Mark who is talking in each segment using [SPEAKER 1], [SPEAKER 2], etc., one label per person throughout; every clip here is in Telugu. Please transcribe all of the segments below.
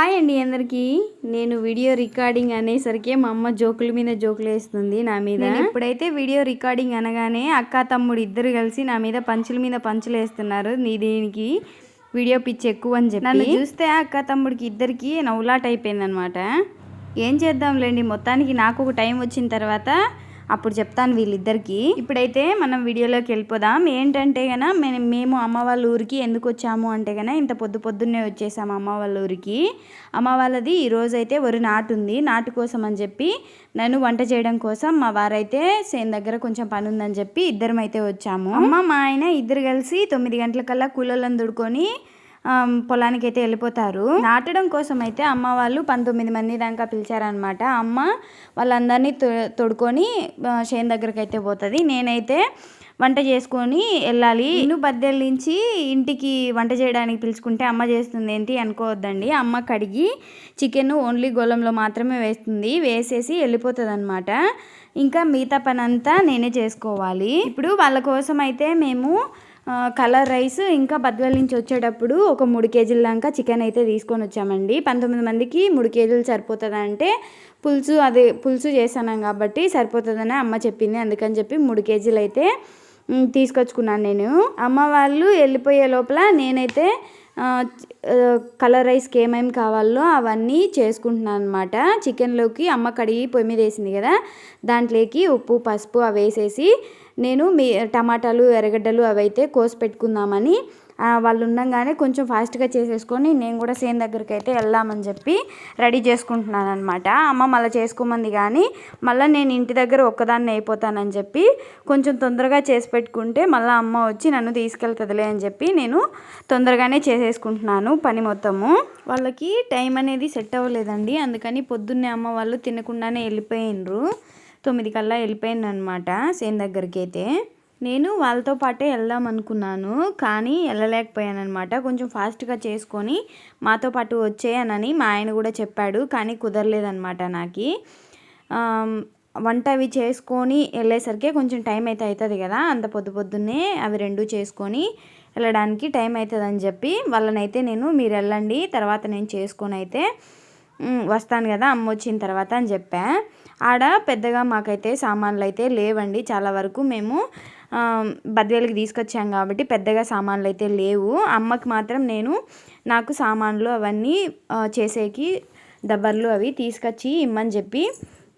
[SPEAKER 1] హాయ్ అండి అందరికీ. నేను వీడియో రికార్డింగ్ అనేసరికి మా అమ్మ జోకుల మీద జోకులు వేస్తుంది నా మీద. నేను ఎప్పుడైతే వీడియో రికార్డింగ్ అనగానే అక్క తమ్ముడు ఇద్దరు కలిసి నా మీద పంచుల మీద పంచులు వేస్తున్నారు. నీ దీనికి వీడియో పిచ్చి ఎక్కువ అని చెప్పి. నన్ను చూస్తే అక్క తమ్ముడికి ఇద్దరికి నవ్వులాట అయిపోయింది అనమాట ఏం చేద్దాంలేండి మొత్తానికి నాకు ఒక టైం వచ్చిన తర్వాత అప్పుడు చెప్తాను వీళ్ళిద్దరికి. ఇప్పుడైతే మనం వీడియోలోకి వెళ్ళిపోదాం. ఏంటంటే గన మేము మేము అమ్మ వాళ్ళ ఊరికి ఎందుకు వచ్చాము అంటే గన ఇంత పొద్దు పొద్దున్నే వచ్చేసాము అమ్మ వాళ్ళ ఊరికి. అమ్మ వాళ్ళది ఈ రోజు అయితే వరి నాటు ఉంది నాటు కోసం అని చెప్పి నన్ను వంట చేయడం కోసం మా వారైతే సేన్ దగ్గర కొంచెం పని ఉందని చెప్పి ఇద్దరం అయితే వచ్చాము అమ్మ మా ఆయన ఇద్దరు కలిసి తొమ్మిది గంటలకల్లా కూలోళ్ళని దుడుకొని పొలానికి అయితే వెళ్ళిపోతారు. నాటడం కోసం అయితే అమ్మ వాళ్ళు పంతొమ్మిది మంది దాకా పిలిచారనమాట అమ్మ వాళ్ళందరినీ తొ- తొడుకొని చేను దగ్గరికి అయితే పోతుంది. నేనైతే వంట చేసుకొని వెళ్ళాలి. ఇల్లు బద్దెల్లించి ఇంటికి వంట చేయడానికి పిలుచుకుంటే అమ్మ చేస్తుంది ఏంటి అనుకోవద్దండి. అమ్మ కడిగి చికెన్ ఓన్లీ గోళంలో మాత్రమే వేస్తుంది. వేసేసి వెళ్ళిపోతుంది అనమాట ఇంకా మిగతా పని అంతా నేనే చేసుకోవాలి. ఇప్పుడు వాళ్ళ కోసం అయితే మేము కలర్ రైస్ ఇంకా బద్వేల్ నుంచి వచ్చేటప్పుడు ఒక మూడు కేజీల దాకా చికెన్ అయితే తీసుకొని వచ్చామండి. పంతొమ్మిది మందికి మూడు కేజీలు సరిపోతుంది అంటే పులుసు అది పులుసు చేశాను కాబట్టి సరిపోతుందని అమ్మ చెప్పింది. అందుకని చెప్పి మూడు కేజీలు అయితే తీసుకొచ్చుకున్నాను నేను. అమ్మ వాళ్ళు వెళ్ళిపోయే లోపల నేనైతే కలర్ రైస్కి ఏమేమి కావాలో అవన్నీ చేసుకుంటున్నాను అనమాట చికెన్లోకి అమ్మ కడిగి పొయ్యి మీద వేసింది కదా దాంట్లోకి ఉప్పు పసుపు అవి వేసేసి నేను మీ టమాటాలు ఎర్రగడ్డలు అవి అయితే కోసి పెట్టుకుందామని వాళ్ళు ఉండగానే కొంచెం ఫాస్ట్గా చేసేసుకొని నేను కూడా సేన్ దగ్గరికి అయితే వెళ్దామని చెప్పి రెడీ చేసుకుంటున్నాను అనమాట అమ్మ మళ్ళీ చేసుకోమంది కానీ మళ్ళీ నేను ఇంటి దగ్గర ఒక్కదాన్ని అయిపోతానని చెప్పి కొంచెం తొందరగా చేసి పెట్టుకుంటే మళ్ళీ అమ్మ వచ్చి నన్ను తీసుకెళ్తుందిలే అని చెప్పి నేను తొందరగానే చేసేసుకుంటున్నాను పని మొత్తము. వాళ్ళకి టైం అనేది సెట్ అవ్వలేదండి. అందుకని పొద్దున్నే అమ్మ వాళ్ళు తినకుండానే వెళ్ళిపోయినరు తొమ్మిది కల్లా వెళ్ళిపోయాను అనమాట సేన్ దగ్గరికి అయితే నేను వాళ్ళతో పాటే వెళ్దాం అనుకున్నాను కానీ వెళ్ళలేకపోయాను అనమాట కొంచెం ఫాస్ట్గా చేసుకొని మాతో పాటు వచ్చేయనని మా ఆయన కూడా చెప్పాడు కానీ కుదరలేదనమాట నాకు. వంట అవి చేసుకొని వెళ్ళేసరికి కొంచెం టైం అయితే అవుతుంది కదా అంత పొద్దు పొద్దున్నే అవి రెండు చేసుకొని వెళ్ళడానికి టైం అవుతుందని చెప్పి వాళ్ళనైతే నేను మీరు వెళ్ళండి తర్వాత నేను చేసుకొని అయితే వస్తాను కదా అమ్మ వచ్చిన తర్వాత అని చెప్పా. ఆడ పెద్దగా మాకైతే సామాన్లు అయితే లేవండి చాలా వరకు మేము బద్వేలకి తీసుకొచ్చాం కాబట్టి పెద్దగా సామాన్లు అయితే లేవు. అమ్మకి మాత్రం నేను నాకు సామాన్లు అవన్నీ చేసేకి దబ్బర్లు అవి తీసుకొచ్చి ఇమ్మని చెప్పి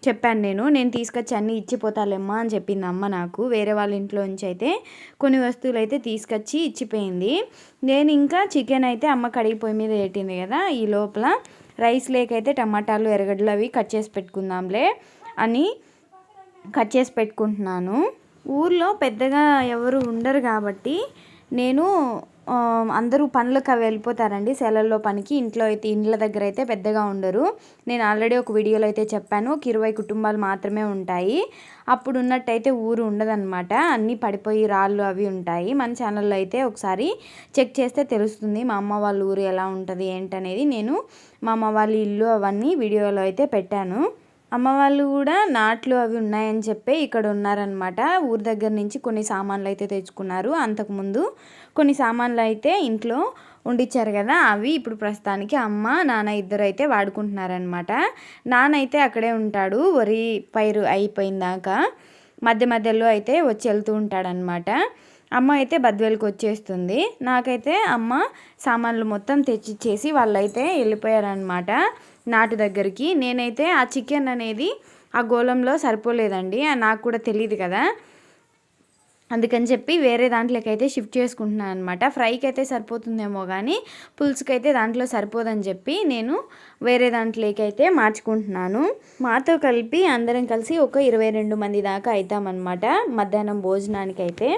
[SPEAKER 1] చెప్పాను నేను. నేను తీసుకొచ్చి అన్నీ ఇచ్చిపోతాలేమ్మా అని చెప్పింది అమ్మ నాకు. వేరే వాళ్ళ ఇంట్లో నుంచి అయితే కొన్ని వస్తువులు అయితే తీసుకొచ్చి ఇచ్చిపోయింది. నేను ఇంకా చికెన్ అయితే అమ్మ కడిగి పొయ్యి మీద పెట్టింది కదా ఈ లోపల రైస్ లేకైతే టమాటాలు ఎర్రగడ్డలు అవి కట్ చేసి పెట్టుకుందాంలే అని కట్ చేసి పెట్టుకుంటున్నాను. ఊర్లో పెద్దగా ఎవరు ఉండరు కాబట్టి నేను అందరూ పనులకు అవి వెళ్ళిపోతారండి. సెలవుల్లో పనికి ఇంట్లో అయితే ఇండ్ల దగ్గర అయితే పెద్దగా ఉండరు. నేను ఆల్రెడీ ఒక వీడియోలో అయితే చెప్పాను. ఒక ఇరవై కుటుంబాలు మాత్రమే ఉంటాయి. అప్పుడు ఉన్నట్టయితే ఊరు ఉండదన్నమాట. అన్నీ పడిపోయి రాళ్ళు అవి ఉంటాయి. మన ఛానల్లో అయితే ఒకసారి చెక్ చేస్తే తెలుస్తుంది మా అమ్మ వాళ్ళ ఊరు ఎలా ఉంటుంది ఏంటనేది. నేను మా అమ్మ వాళ్ళ ఇల్లు అవన్నీ వీడియోలో అయితే పెట్టాను. అమ్మ వాళ్ళు కూడా నాట్లు అవి ఉన్నాయని చెప్పి ఇక్కడ ఉన్నారనమాట ఊరి దగ్గర నుంచి కొన్ని సామాన్లు అయితే తెచ్చుకున్నారు. అంతకుముందు కొన్ని సామాన్లు అయితే ఇంట్లో ఉండిచ్చారు కదా అవి ఇప్పుడు ప్రస్తుతానికి అమ్మ నాన్న ఇద్దరు అయితే వాడుకుంటున్నారనమాట నాన్న అయితే అక్కడే ఉంటాడు వరి పైరు అయిపోయిందాక మధ్య మధ్యలో అయితే వచ్చి వెళ్తూ ఉంటాడనమాట అమ్మ అయితే బద్వేలుకి వచ్చేస్తుంది. నాకైతే అమ్మ సామాన్లు మొత్తం తెచ్చిచ్చేసి వాళ్ళైతే వెళ్ళిపోయారనమాట నాటు దగ్గరికి. నేనైతే ఆ చికెన్ అనేది ఆ గోళంలో సరిపోలేదండి. నాకు కూడా తెలియదు కదా. అందుకని చెప్పి వేరే దాంట్లోకి అయితే షిఫ్ట్ చేసుకుంటున్నాను అనమాట ఫ్రైకి అయితే సరిపోతుందేమో కానీ పులుసుకి అయితే దాంట్లో సరిపోదని చెప్పి నేను వేరే దాంట్లోకి అయితే మార్చుకుంటున్నాను. మాతో కలిపి అందరం కలిసి ఒక ఇరవై రెండు మంది దాకా అవుతామన్నమాట మధ్యాహ్నం భోజనానికి అయితే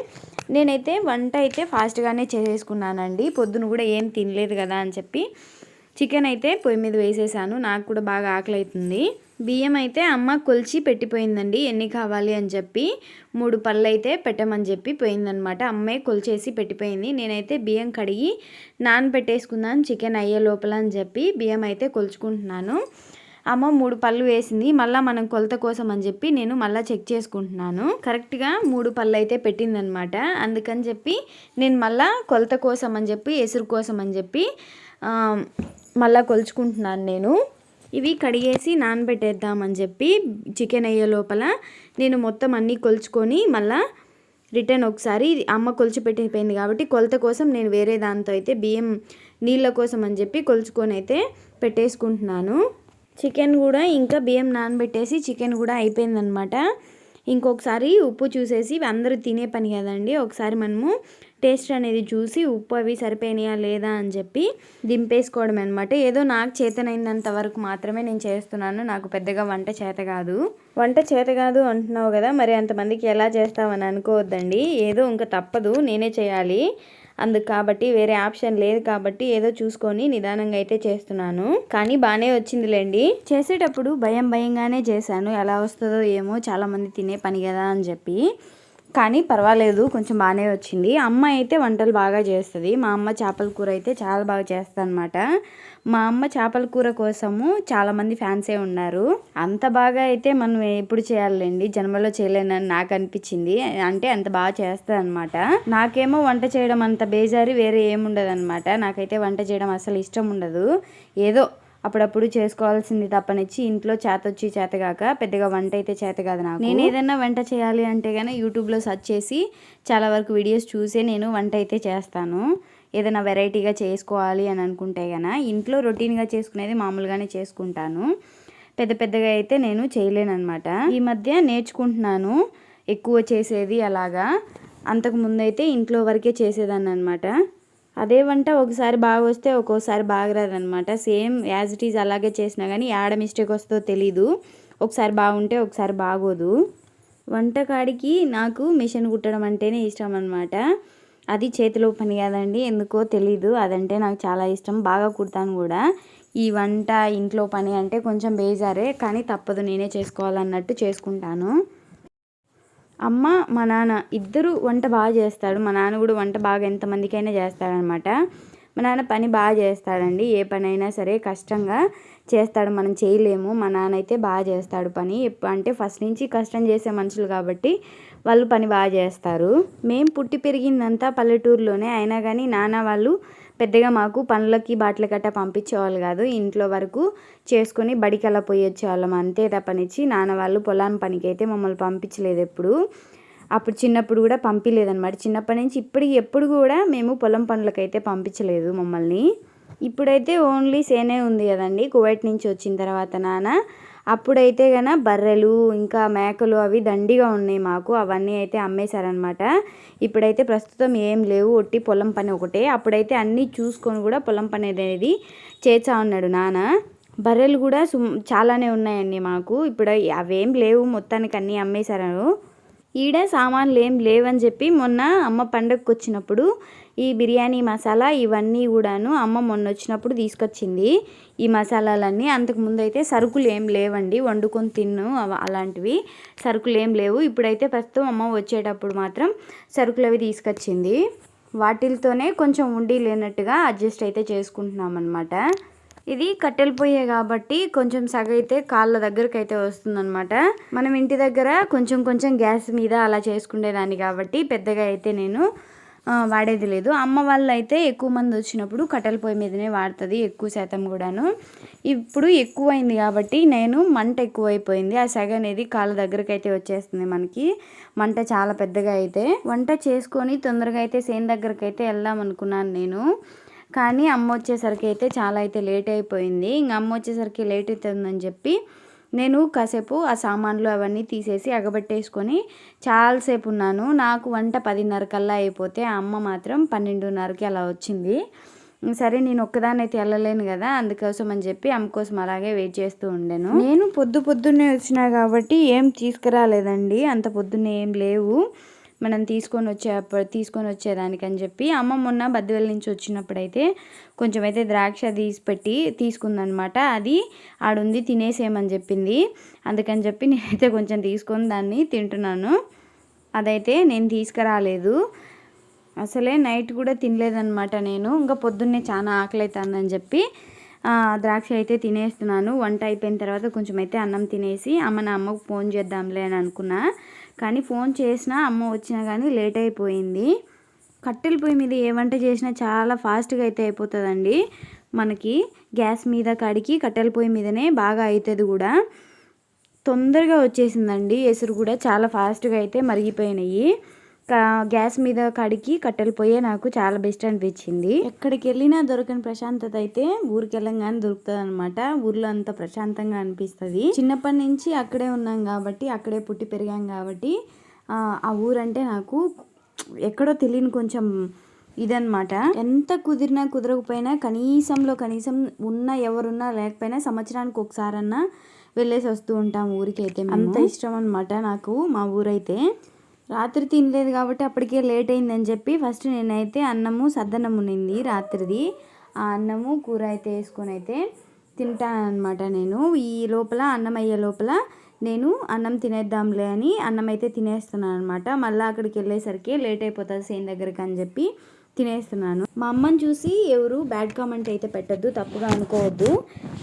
[SPEAKER 1] నేనైతే వంట అయితే ఫాస్ట్గానే చేసేసుకున్నానండి. పొద్దున కూడా ఏం తినలేదు కదా అని చెప్పి. చికెన్ అయితే పొయ్యి మీద వేసేసాను. నాకు కూడా బాగా ఆకలి అవుతుంది బియ్యం అయితే అమ్మ కొలిచి పెట్టిపోయిందండి. ఎన్ని కావాలి అని చెప్పి మూడు పళ్ళు అయితే పెట్టమని చెప్పి పోయిందనమాట. అమ్మే కొలిచేసి పెట్టిపోయింది. నేనైతే బియ్యం కడిగి నానబెట్టేసుకున్నాను చికెన్ అయ్యే లోపల అని చెప్పి బియ్యం అయితే కొలుచుకుంటున్నాను. అమ్మ మూడు పళ్ళు వేసింది. మళ్ళీ మనం కొలత కోసం అని చెప్పి నేను మళ్ళీ చెక్ చేసుకుంటున్నాను. కరెక్ట్గా మూడు పళ్ళు అయితే పెట్టిందనమాట. అందుకని చెప్పి నేను మళ్ళీ కొలత కోసం అని చెప్పి ఎసురు కోసం అని చెప్పి మళ్ళీ కొలుచుకుంటున్నాను నేను. ఇవి కడిగేసి నానబెట్టేద్దామని చెప్పి చికెన్ అయ్యే లోపల నేను మొత్తం అన్నీ కొలుచుకొని మళ్ళీ రిటర్న్ ఒకసారి ఇది అమ్మ కొలిచి పెట్టిపోయింది కాబట్టి కొలత కోసం నేను వేరే దాంతో అయితే బియ్యం నీళ్ళ కోసం అని చెప్పి కొలుచుకొని అయితే పెట్టేసుకుంటున్నాను. చికెన్ కూడా ఇంకా బియ్యం నానబెట్టేసి చికెన్ కూడా అయిపోయిందనమాట. ఇంకొకసారి ఉప్పు చూసేసి అందరూ తినే పని కదండి. ఒకసారి మనము టేస్ట్ అనేది చూసి ఉప్పు అవి సరిపోయినాయా లేదా అని చెప్పి దింపేసుకోవడం అనమాట ఏదో నాకు చేతనైనంత వరకు మాత్రమే నేను చేస్తున్నాను. నాకు పెద్దగా వంట చేత కాదు. వంట చేత కాదు అంటున్నావు కదా మరి అంతమందికి ఎలా చేస్తావని అనుకోవద్దండి. ఏదో ఇంకా తప్పదు. నేనే చేయాలి. అందుకు కాబట్టి వేరే ఆప్షన్ లేదు కాబట్టి ఏదో చూసుకొని నిదానంగా అయితే చేస్తున్నాను. కానీ బాగానే వచ్చిందిలేండి. చేసేటప్పుడు భయం భయంగానే చేశాను. ఎలా వస్తుందో ఏమో చాలామంది తినే పని కదా అని చెప్పి. కానీ పర్వాలేదు కొంచెం బాగానే వచ్చింది. అమ్మ అయితే వంటలు బాగా చేస్తుంది. మా అమ్మ చేపల కూర అయితే చాలా బాగా చేస్తుంది అనమాట మా అమ్మ చేపల కూర కోసము చాలామంది ఫ్యాన్సే ఉన్నారు. అంత బాగా అయితే మనం ఎప్పుడు చేయాలండి జన్మలో చేయలేనని నాకు అనిపించింది. అంటే అంత బాగా చేస్తుంది అనమాట నాకేమో వంట చేయడం అంత బేజారి వేరే ఏముండదు అనమాట నాకైతే వంట చేయడం అసలు ఇష్టం ఉండదు. ఏదో అప్పుడప్పుడు చేసుకోవాల్సింది తప్పనిచ్చి ఇంట్లో చేతొచ్చి చేతగాక పెద్దగా వంట అయితే చేత కాదు నాకు. నేను ఏదైనా వంట చేయాలి అంటే కానీ యూట్యూబ్లో సెర్చ్ చేసి చాలా వరకు వీడియోస్ చూసే నేను వంట అయితే చేస్తాను. ఏదైనా వెరైటీగా చేసుకోవాలి అని అనుకుంటే గన ఇంట్లో రొటీన్గా చేసుకునేది మామూలుగానే చేసుకుంటాను. పెద్ద పెద్దగా అయితే నేను చేయలేనమాట ఈ మధ్య నేర్చుకుంటున్నాను ఎక్కువ చేసేది అలాగా. అంతకు ముందైతే ఇంట్లో వరకే చేసేదాన్ని అనమాట అదే వంట ఒకసారి బాగా వస్తే ఒక్కోసారి బాగా రాదనమాట సేమ్ యాజ్ ఇట్ ఈజ్ అలాగే చేసినా కానీ యాడ మిస్టేక్ వస్తుందో తెలీదు. ఒకసారి బాగుంటే ఒకసారి బాగోదు. వంటకాడికి నాకు మిషన్ కుట్టడం అంటేనే ఇష్టం అనమాట అది చేతిలో పని కాదండి ఎందుకో తెలీదు. అదంటే నాకు చాలా ఇష్టం బాగా కుడతాను కూడా. ఈ వంట ఇంట్లో పని అంటే కొంచెం బేజారే కానీ తప్పదు నేనే చేసుకోవాలన్నట్టు చేసుకుంటాను. అమ్మ మా నాన్న ఇద్దరు వంట బాగా చేస్తాడు మా నాన్న కూడా వంట బాగా ఎంతమందికైనా చేస్తాడనమాట. మా నాన్న పని బాగా చేస్తాడండి. ఏ పని అయినా సరే కష్టంగా చేస్తాడు. మనం చేయలేము. మా నాన్న అయితే బాగా చేస్తాడు పని. అంటే ఫస్ట్ నుంచి కష్టం చేసే మనుషులు కాబట్టి వాళ్ళు పని బాగా చేస్తారు. మేము పుట్టి పెరిగిందంతా పల్లెటూరులోనే. అయినా కానీ నాన్న వాళ్ళు పెద్దగా మాకు పనులకి బాటలు కట్ట పంపించేవాళ్ళు కాదు. ఇంట్లో వరకు చేసుకొని బడికి అలా పోయి అంతే తప్పనిచ్చి. నాన్న వాళ్ళు పొలాన్ని పనికి అయితే మమ్మల్ని పంపించలేదు ఎప్పుడు. అప్పుడు చిన్నప్పుడు కూడా పంపించలేదన్నమాట చిన్నప్పటి నుంచి ఇప్పటికి ఎప్పుడు కూడా మేము పొలం పనులకైతే పంపించలేదు మమ్మల్ని. ఇప్పుడైతే ఓన్లీ సేనే ఉంది కదండి. కువైట్ నుంచి వచ్చిన తర్వాత నాన్న అప్పుడైతే గన బర్రెలు ఇంకా మేకలు అవి దండిగా ఉన్నాయి మాకు. అవన్నీ అయితే అమ్మేశారనమాట ఇప్పుడైతే ప్రస్తుతం ఏం లేవు. ఒట్టి పొలం పని ఒకటే. అప్పుడైతే అన్నీ చూసుకొని కూడా పొలం పని అనేది చేర్చా ఉన్నాడు నాన్న. బర్రెలు కూడా సుమ్ చాలానే ఉన్నాయండి మాకు. ఇప్పుడు అవేం లేవు. మొత్తానికి అన్నీ అమ్మేశారు. ఈడ సామాన్లు ఏం లేవని చెప్పి మొన్న అమ్మ పండగకు వచ్చినప్పుడు ఈ బిర్యానీ మసాలా ఇవన్నీ కూడాను అమ్మ మొన్న వచ్చినప్పుడు తీసుకొచ్చింది. ఈ మసాలాలన్నీ అంతకుముందు అయితే సరుకులు ఏం లేవండి వండుకొని తిన్ను అలాంటివి సరుకులు ఏం లేవు. ఇప్పుడైతే ప్రస్తుతం అమ్మ వచ్చేటప్పుడు మాత్రం సరుకులు అవి తీసుకొచ్చింది. వాటితోనే కొంచెం ఉండి లేనట్టుగా అడ్జస్ట్ అయితే చేసుకుంటున్నాం అనమాట ఇది కట్టెలు పొయ్యే కాబట్టి కొంచెం సగైతే కాళ్ళ దగ్గరకు అయితే వస్తుందన్నమాట. మనం ఇంటి దగ్గర కొంచెం కొంచెం గ్యాస్ మీద అలా చేసుకునేదాన్ని కాబట్టి పెద్దగా అయితే నేను వాడేది లేదు. అమ్మ వాళ్ళు అయితే ఎక్కువ మంది వచ్చినప్పుడు కట్టెల పొయ్యి మీదనే వాడుతుంది ఎక్కువ శాతం కూడాను. ఇప్పుడు ఎక్కువైంది కాబట్టి నేను మంట ఎక్కువైపోయింది. ఆ సెగ అనేది కాళ్ళ దగ్గరకు అయితే వచ్చేస్తుంది మనకి. మంట చాలా పెద్దగా అయితే. వంట చేసుకొని తొందరగా అయితే సేన్ దగ్గరకు అయితే వెళ్దాం అనుకున్నాను నేను. కానీ అమ్మ వచ్చేసరికి అయితే చాలా అయితే లేట్ అయిపోయింది. ఇంక అమ్మ వచ్చేసరికి లేట్ అవుతుందని చెప్పి నేను కాసేపు ఆ సామాన్లు అవన్నీ తీసేసి అగబెట్టేసుకొని చాలాసేపు ఉన్నాను. నాకు వంట పదిన్నర కల్లా అయిపోతే అమ్మ మాత్రం పన్నెండున్నరకి అలా వచ్చింది. సరే నేను ఒక్కదానైతే అయితే వెళ్ళలేను కదా అందుకోసం అని చెప్పి అమ్మ కోసం అలాగే వెయిట్ చేస్తూ ఉండేను. నేను పొద్దు పొద్దున్నే వచ్చినా కాబట్టి ఏం తీసుకురాలేదండి. అంత పొద్దున్నే ఏం లేవు. మనం తీసుకొని వచ్చే తీసుకొని వచ్చేదానికని చెప్పి అమ్మ మొన్న బద్దివెల నుంచి వచ్చినప్పుడైతే కొంచెం అయితే ద్రాక్ష తీసి పెట్టి తీసుకుందనమాట. అది ఆడుంది తినేసేయమని చెప్పింది. అందుకని చెప్పి నేనైతే కొంచెం తీసుకొని దాన్ని తింటున్నాను. అదైతే నేను తీసుకురాలేదు. అసలే నైట్ కూడా తినలేదనమాట నేను. ఇంకా పొద్దున్నే చాలా ఆకలి అవుతుందని చెప్పి ద్రాక్ష అయితే తినేస్తున్నాను. వంట అయిపోయిన తర్వాత కొంచెం అయితే అన్నం తినేసి అమ్మ నా అమ్మకు ఫోన్ చేద్దాంలే అని అనుకున్నా. కానీ ఫోన్ చేసినా అమ్మ వచ్చినా కానీ లేట్ అయిపోయింది. కట్టెల పొయ్యి మీద ఏ వంట చేసినా చాలా ఫాస్ట్గా అయితే అయిపోతుందండి. మనకి గ్యాస్ మీద కాడికి కట్టెల పొయ్యి మీదనే బాగా అవుతుంది కూడా. తొందరగా వచ్చేసిందండి. ఎసురు కూడా చాలా ఫాస్ట్గా అయితే మరిగిపోయినాయి. గ్యాస్ మీద కడికి కట్టెలు పోయే నాకు చాలా బెస్ట్ అనిపించింది. ఎక్కడికి వెళ్ళినా దొరకని ప్రశాంతత అయితే ఊరికి వెళ్ళంగానే దొరుకుతుంది అనమాట ఊర్లో అంత ప్రశాంతంగా అనిపిస్తుంది. చిన్నప్పటి నుంచి అక్కడే ఉన్నాం కాబట్టి అక్కడే పుట్టి పెరిగాం కాబట్టి ఆ ఊరంటే నాకు ఎక్కడో తెలియని కొంచెం ఇదనమాట ఎంత కుదిరినా కుదరకపోయినా కనీసంలో కనీసం ఉన్న ఎవరున్నా లేకపోయినా సంవత్సరానికి ఒకసారన్నా వెళ్ళేసి వస్తూ ఉంటాం ఊరికి అయితే అంత ఇష్టం అనమాట నాకు మా ఊరైతే. రాత్రి తినలేదు కాబట్టి అప్పటికే లేట్ అయిందని చెప్పి ఫస్ట్ నేనైతే అన్నము సద్దన్నం ఉన్నింది రాత్రిది ఆ అన్నము కూర అయితే వేసుకొని అయితే తింటానమాట నేను. ఈ లోపల అన్నం అయ్యే లోపల నేను అన్నం తినేద్దాంలే అని అన్నం అయితే తినేస్తున్నాను అనమాట మళ్ళీ అక్కడికి వెళ్ళేసరికి లేట్ అయిపోతుంది సేన్ దగ్గరికి అని చెప్పి తినేస్తున్నాను. మా అమ్మని చూసి ఎవరు బ్యాడ్ కామెంట్ అయితే పెట్టద్దు తప్పుగా అనుకోవద్దు.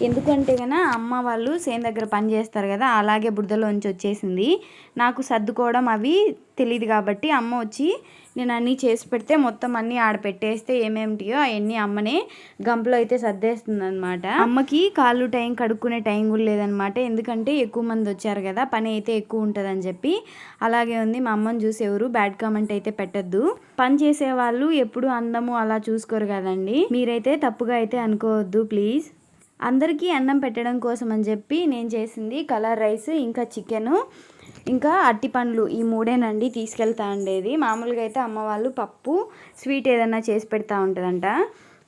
[SPEAKER 1] ఎందుకంటే కన్నా అమ్మ వాళ్ళు సేమ్ దగ్గర పని చేస్తారు కదా అలాగే బురదలోంచి వచ్చేసింది. నాకు సర్దుకోవడం అవి తెలియదు కాబట్టి అమ్మ వచ్చి నేను అన్నీ చేసి పెడితే మొత్తం అన్నీ ఆడ పెట్టేస్తే ఏమేమిటియో అవన్నీ అమ్మనే గంపలో అయితే సర్దేస్తుంది అనమాట అమ్మకి కాళ్ళు టైం కడుక్కునే టైం కూడా లేదనమాట ఎందుకంటే ఎక్కువ మంది వచ్చారు కదా పని అయితే ఎక్కువ ఉంటుందని చెప్పి. అలాగే ఉంది మా అమ్మని చూసి ఎవరు బ్యాడ్ కామెంట్ అయితే పెట్టద్దు. పని చేసే వాళ్ళు ఎప్పుడు అందము అలా చూసుకోరు కదండి. మీరైతే తప్పుగా అయితే అనుకోవద్దు ప్లీజ్. అందరికీ అన్నం పెట్టడం కోసం అని చెప్పి నేను చేసింది కలర్ రైస్ ఇంకా చికెను. ఇంకా అట్టి పండ్లు ఈ మూడేనండి తీసుకెళ్తా ఉండేది మామూలుగా అయితే అమ్మ వాళ్ళు పప్పు స్వీట్ ఏదైనా చేసి పెడతా ఉంటుందంట.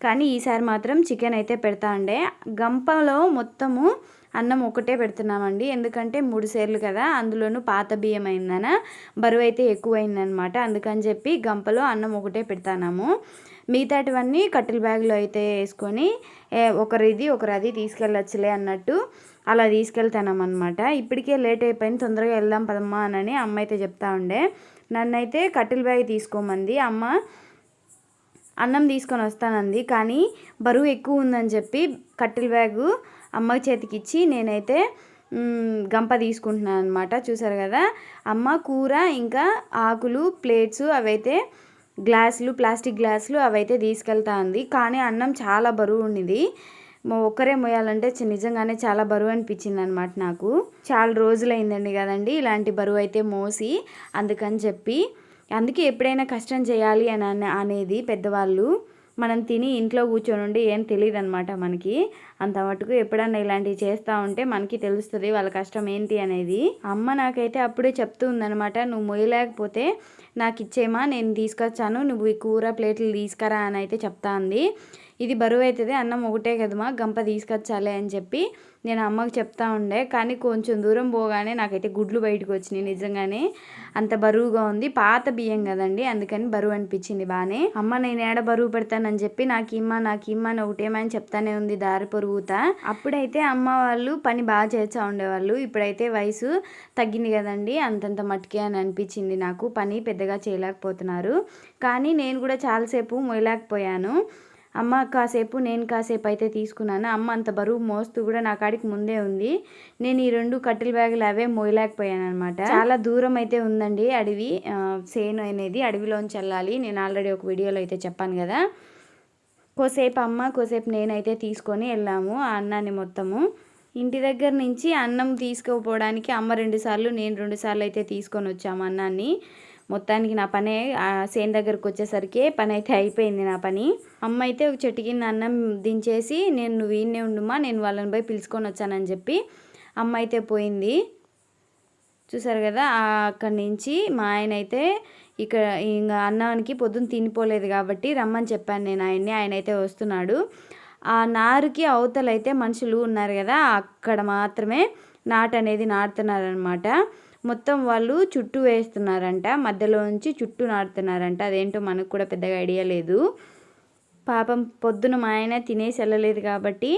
[SPEAKER 1] కానీ ఈసారి మాత్రం చికెన్ అయితే పెడతా ఉండే గంపలో మొత్తము అన్నం ఒకటే పెడుతున్నామండి. ఎందుకంటే మూడు సేర్లు కదా అందులోనూ పాత బియ్యం అయిందన బరువు అయితే ఎక్కువైందనమాట. అందుకని చెప్పి గంపలో అన్నం ఒకటే పెడతాము మిగతాటివన్నీ కట్టెల బ్యాగ్లో అయితే వేసుకొని ఒకరిది ఒకరు అది తీసుకెళ్ళొచ్చులే అన్నట్టు. అలా తీసుకెళ్తానమాట ఇప్పటికే లేట్ అయిపోయింది తొందరగా వెళ్దాం పదమ్మా అని అమ్మ అయితే చెప్తా ఉండే. నన్నైతే కట్టెల బ్యాగ్ తీసుకోమంది. అమ్మ అన్నం తీసుకొని వస్తానంది. కానీ బరువు ఎక్కువ ఉందని చెప్పి కట్టెల బ్యాగు అమ్మ చేతికి ఇచ్చి నేనైతే గంప తీసుకుంటున్నాను అనమాట చూసారు కదా? అమ్మ కూర ఇంకా ఆకులు ప్లేట్స్ అవైతే గ్లాసులు ప్లాస్టిక్ గ్లాసులు అవైతే తీసుకెళ్తా ఉంది కానీ అన్నం చాలా బరువు ఉండింది ఒక్కరే మోయాలంటే నిజంగానే చాలా బరువు అనిపించింది అనమాట నాకు. చాలా రోజులైందండి కదండి ఇలాంటి బరువు అయితే మోసి అందుకని చెప్పి. అందుకే ఎప్పుడైనా కష్టం చేయాలి అని అనేది పెద్దవాళ్ళు మనం తిని ఇంట్లో కూర్చొని ఉండి ఏం తెలియదు అనమాట మనకి. అంత మటుకు ఎప్పుడన్నా ఇలాంటివి చేస్తూ ఉంటే మనకి తెలుస్తుంది వాళ్ళ కష్టం ఏంటి అనేది. అమ్మ నాకైతే అప్పుడే చెప్తూ ఉందనమాట నువ్వు మొయ్యలేకపోతే నాకు ఇచ్చేమా నేను తీసుకొచ్చాను నువ్వు ఈ కూర ప్లేట్లు తీసుకురా అని అయితే చెప్తా ఉంది ఇది బరువు అవుతుంది అన్నం ఒకటే కదమ్మా గంప తీసుకొచ్చాలి అని చెప్పి నేను అమ్మకి చెప్తా ఉండే. కానీ కొంచెం దూరం పోగానే నాకైతే గుడ్లు బయటకు వచ్చినాయి నిజంగానే. అంత బరువుగా ఉంది. పాత బియ్యం కదండి అందుకని బరువు అనిపించింది బాగానే అమ్మ నేను ఏడ బరువు పెడతానని చెప్పి నాకు ఇమ్మ నాకు ఇమ్మ అని ఒకటేమని చెప్తానే ఉంది దారి పొరుగుతా. అప్పుడైతే అమ్మ వాళ్ళు పని బాగా చేస్తూ ఉండేవాళ్ళు. ఇప్పుడైతే వయసు తగ్గింది కదండి అంతంత మట్టుకే అని అనిపించింది నాకు. పని పెద్దగా చేయలేకపోతున్నారు. కానీ నేను కూడా చాలాసేపు మొయలేకపోయాను అమ్మ కాసేపు నేను కాసేపు అయితే తీసుకున్నాను. అమ్మ అంత బరువు మోస్తూ కూడా నా కాడికి ముందే ఉంది. నేను ఈ రెండు కట్టెల బ్యాగులు అవే మోయలేకపోయాను అనమాట చాలా దూరం అయితే ఉందండి అడవి. సేను అనేది అడవిలోంచి వెళ్ళాలి. నేను ఆల్రెడీ ఒక వీడియోలో అయితే చెప్పాను కదా. కోసేపు అమ్మ కోసేపు నేనైతే తీసుకొని వెళ్ళాము ఆ అన్నాన్ని మొత్తము. ఇంటి దగ్గర నుంచి అన్నం తీసుకుపోవడానికి అమ్మ రెండుసార్లు నేను రెండుసార్లు అయితే తీసుకొని వచ్చాము అన్నాన్ని. మొత్తానికి నా పనే సేన్ దగ్గరకు వచ్చేసరికి పని అయితే అయిపోయింది నా పని. అమ్మ అయితే ఒక చెట్టు కింద అన్నం దించేసి నేను నువ్వు ఈయనే ఉండుమా నేను వాళ్ళని పోయి పిలుచుకొని వచ్చానని చెప్పి అమ్మ అయితే పోయింది. చూసారు కదా అక్కడి నుంచి మా ఆయన అయితే ఇక్కడ ఇంకా అన్నానికి పొద్దున్న తినిపోలేదు కాబట్టి రమ్మని చెప్పాను నేను ఆయన్ని ఆయన అయితే వస్తున్నాడు. ఆ నారుకి అవతలైతే మనుషులు ఉన్నారు కదా అక్కడ మాత్రమే నాటు అనేది నాటుతున్నారనమాట మొత్తం వాళ్ళు చుట్టూ వేస్తున్నారంట మధ్యలో నుంచి చుట్టూ నాటుతున్నారంట. అదేంటో మనకు కూడా పెద్దగా ఐడియా లేదు. పాపం పొద్దున మా ఆయన తినేసి వెళ్ళలేదు కాబట్టి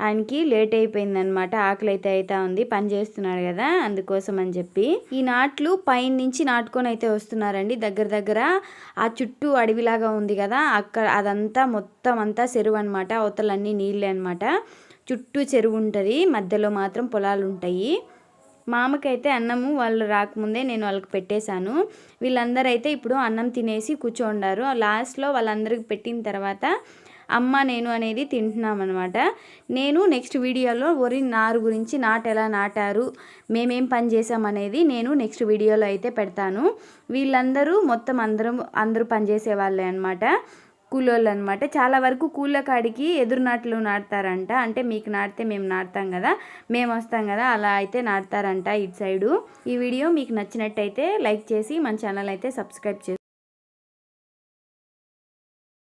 [SPEAKER 1] ఆయనకి లేట్ అయిపోయిందనమాట ఆకలి అయితే అవుతా ఉంది పని చేస్తున్నాడు కదా అందుకోసం అని చెప్పి. ఈ నాట్లు పైన నుంచి నాటుకొని అయితే వస్తున్నారండి. దగ్గర దగ్గర ఆ చుట్టూ అడవిలాగా ఉంది కదా అక్కడ అదంతా మొత్తం అంతా చెరువు అనమాట అవతలన్నీ నీళ్ళే అనమాట చుట్టూ చెరువు ఉంటుంది మధ్యలో మాత్రం పొలాలు ఉంటాయి. మామకైతే అన్నము వాళ్ళు రాకముందే నేను వాళ్ళకి పెట్టేశాను. వీళ్ళందరూ అయితే ఇప్పుడు అన్నం తినేసి కూర్చోండారు. లాస్ట్లో వాళ్ళందరికి పెట్టిన తర్వాత అమ్మ నేను అనేది తింటున్నాం అనమాట నేను నెక్స్ట్ వీడియోలో వరి నారు గురించి నాటు ఎలా నాటారు మేమేం పని చేసామనేది నేను నెక్స్ట్ వీడియోలో అయితే పెడతాను. వీళ్ళందరూ మొత్తం అందరం అందరూ పనిచేసే వాళ్ళే అనమాట కూలోళ్ళు అనమాట చాలా వరకు కూల కాడికి ఎదురు నాట్లు నాటుతారంట. అంటే మీకు నాటితే మేము నాటుతాం కదా మేము వస్తాం కదా అలా అయితే నాటుతారంట ఇటు సైడు. ఈ వీడియో మీకు నచ్చినట్టయితే లైక్ చేసి మన ఛానల్ అయితే సబ్స్క్రైబ్ చేసి